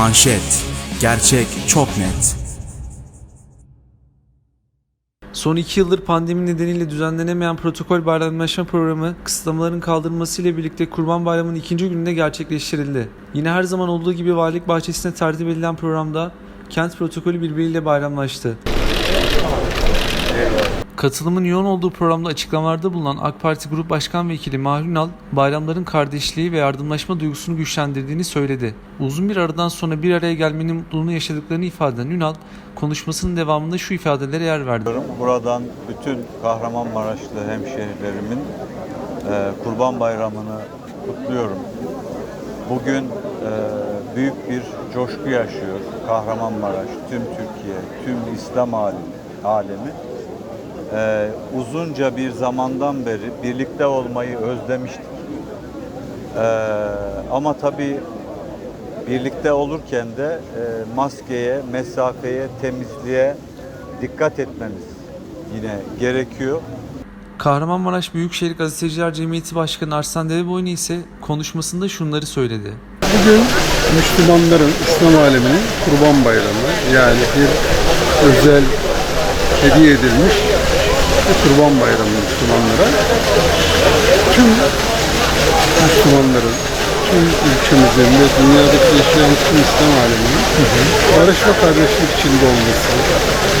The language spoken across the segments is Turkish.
Manşet. Gerçek çok net. Son iki yıldır pandemi nedeniyle düzenlenemeyen protokol bayramlaşma programı kısıtlamaların kaldırılmasıyla birlikte Kurban Bayramı'nın ikinci gününde gerçekleştirildi. Yine her zaman olduğu gibi valilik bahçesine tertip edilen programda kent protokolü birbiriyle bayramlaştı. Katılımın yoğun olduğu programda açıklamalarda bulunan AK Parti Grup Başkan Vekili Ünal, bayramların kardeşliği ve yardımlaşma duygusunu güçlendirdiğini söyledi. Uzun bir aradan sonra bir araya gelmenin mutluluğunu yaşadıklarını ifade eden Ünal, konuşmasının devamında şu ifadelere yer verdi. Buradan bütün Kahramanmaraşlı hemşehrilerimin e, Kurban Bayramı'nı kutluyorum. Bugün e, büyük bir coşku yaşıyor Kahramanmaraş, tüm Türkiye, tüm İslam alemi. alemi. E, uzunca bir zamandan beri birlikte olmayı özlemiştik. E, ama tabii birlikte olurken de e, maskeye, mesafeye, temizliğe dikkat etmemiz yine gerekiyor. Kahramanmaraş Büyükşehir Gazeteciler Cemiyeti Başkanı Arslan Deveboynu ise konuşmasında şunları söyledi. Bugün Müslümanların, İslam aleminin Kurban Bayramı yani bir özel hediye edilmiş bir Kurban Bayramı Müslümanlara. Tüm Müslümanların, tüm ülkemizin ve dünyadaki yaşayan tüm İslam aleminin barış ve kardeşlik içinde olması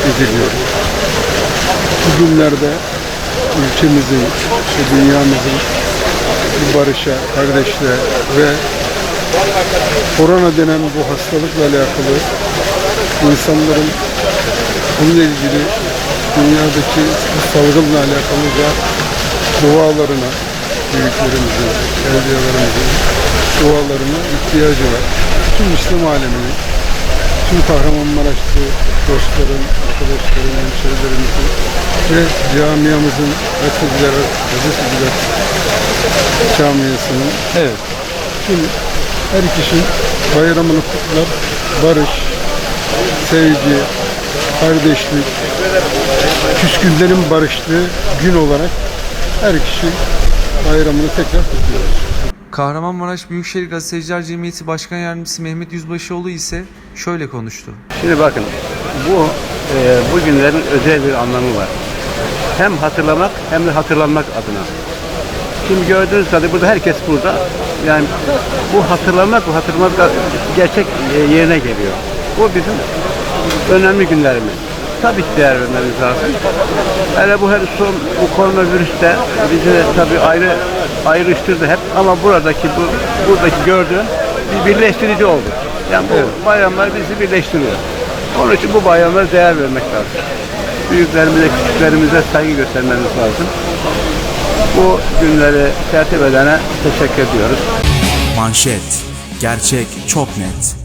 ediliyor. Bugünlerde ülkemizin ve dünyamızın bu barışa, kardeşliğe ve korona denen bu hastalıkla alakalı insanların bununla ilgili dünyadaki salgınla alakalı da dualarına, büyüklerimizin, evliyalarımızın dualarına ihtiyacı var. Tüm İslam aleminin, tüm Kahramanmaraşlı dostların, arkadaşların, hemşerilerimizin ve camiamızın Atizler, Gazeteciler camiasının Evet. tüm her kişinin bayramını kutlar. Barış, sevgi, kardeşlik, küskünlerin barıştığı gün olarak her kişi bayramını tekrar kutluyor. Kahramanmaraş Büyükşehir Gazeteciler Cemiyeti Başkan Yardımcısı Mehmet Yüzbaşıoğlu ise şöyle konuştu. Şimdi bakın bu e, bu günlerin özel bir anlamı var. Hem hatırlamak hem de hatırlanmak adına. Şimdi gördüğünüz kadar burada herkes burada. Yani bu hatırlamak bu hatırlamak gerçek e, yerine geliyor. Bu bizim önemli günlerimiz. Tabii ki değer vermemiz lazım. Hele bu her son bu koronavirüste bizi tabii ayrı ayrıştırdı hep ama buradaki bu buradaki gördüğün bir birleştirici oldu. Yani bu bayramlar bizi birleştiriyor. Onun için bu bayramlara değer vermek lazım. Büyüklerimize, küçüklerimize saygı göstermemiz lazım. Bu günleri tertip edene teşekkür ediyoruz. Manşet. Gerçek çok net.